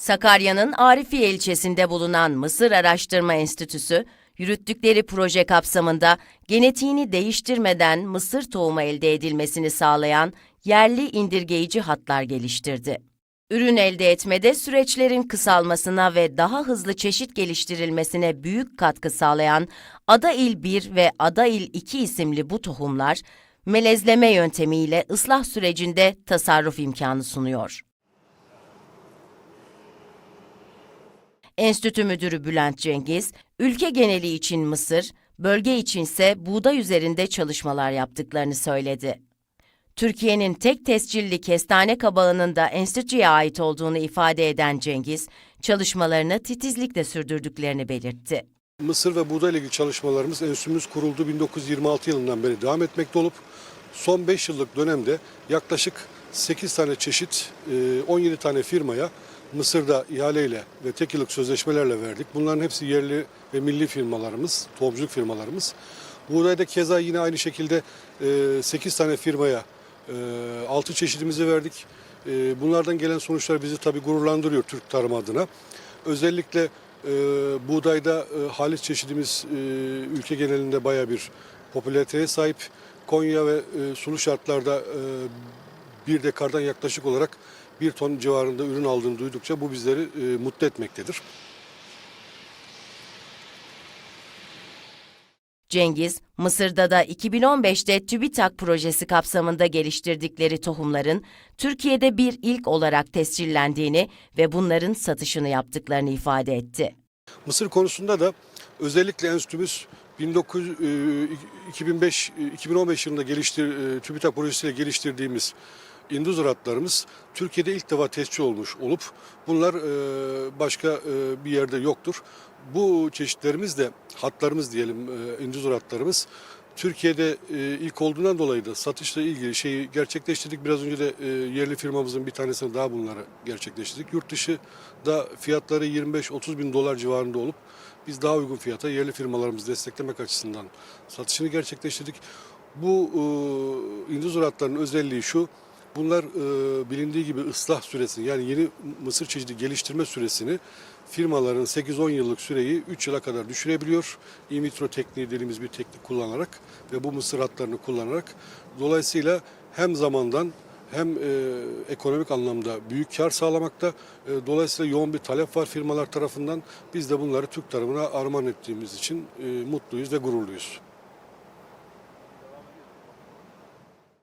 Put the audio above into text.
Sakarya'nın Arifiye ilçesinde bulunan Mısır Araştırma Enstitüsü, yürüttükleri proje kapsamında genetiğini değiştirmeden mısır tohumu elde edilmesini sağlayan yerli indirgeyici hatlar geliştirdi. Ürün elde etmede süreçlerin kısalmasına ve daha hızlı çeşit geliştirilmesine büyük katkı sağlayan Adail 1 ve Adail 2 isimli bu tohumlar, melezleme yöntemiyle ıslah sürecinde tasarruf imkanı sunuyor. Enstitü Müdürü Bülent Cengiz, ülke geneli için mısır, bölge içinse buğday üzerinde çalışmalar yaptıklarını söyledi. Türkiye'nin tek tescilli kestane kabağının da enstitüye ait olduğunu ifade eden Cengiz, çalışmalarını titizlikle sürdürdüklerini belirtti. Mısır ve buğday ile ilgili çalışmalarımız enstitümüz kuruldu 1926 yılından beri devam etmekte olup son 5 yıllık dönemde yaklaşık 8 tane çeşit e, 17 tane firmaya Mısır'da ihaleyle ve tek yıllık sözleşmelerle verdik. Bunların hepsi yerli ve milli firmalarımız, tohumculuk firmalarımız. Buğdayda keza yine aynı şekilde 8 tane firmaya 6 çeşidimizi verdik. E, Bunlardan gelen sonuçlar bizi tabii gururlandırıyor Türk tarım adına. Özellikle e, buğdayda e, halis çeşidimiz e, ülke genelinde baya bir popülariteye sahip. Konya ve e, sulu şartlarda e, bir dekardan yaklaşık olarak bir ton civarında ürün aldığını duydukça bu bizleri e, mutlu etmektedir. Cengiz, Mısır'da da 2015'te TÜBİTAK projesi kapsamında geliştirdikleri tohumların Türkiye'de bir ilk olarak tescillendiğini ve bunların satışını yaptıklarını ifade etti. Mısır konusunda da özellikle enstitümüz 19, e, 2005 e, 2015 yılında geliştir e, TÜBİTAK projesiyle geliştirdiğimiz induz ratlarımız Türkiye'de ilk defa testçi olmuş olup bunlar e, başka e, bir yerde yoktur. Bu çeşitlerimiz de hatlarımız diyelim e, induz ratlarımız Türkiye'de e, ilk olduğundan dolayı da satışla ilgili şeyi gerçekleştirdik. Biraz önce de e, yerli firmamızın bir tanesini daha bunları gerçekleştirdik. Yurt dışı da fiyatları 25-30 bin dolar civarında olup biz daha uygun fiyata yerli firmalarımızı desteklemek açısından satışını gerçekleştirdik. Bu e, ratlarının özelliği şu. Bunlar e, bilindiği gibi ıslah süresini yani yeni mısır çeşidi geliştirme süresini firmaların 8-10 yıllık süreyi 3 yıla kadar düşürebiliyor. In vitro tekniği dediğimiz bir teknik kullanarak ve bu mısır hatlarını kullanarak dolayısıyla hem zamandan hem e, ekonomik anlamda büyük kar sağlamakta. E, dolayısıyla yoğun bir talep var firmalar tarafından. Biz de bunları Türk tarımına armağan ettiğimiz için e, mutluyuz ve gururluyuz.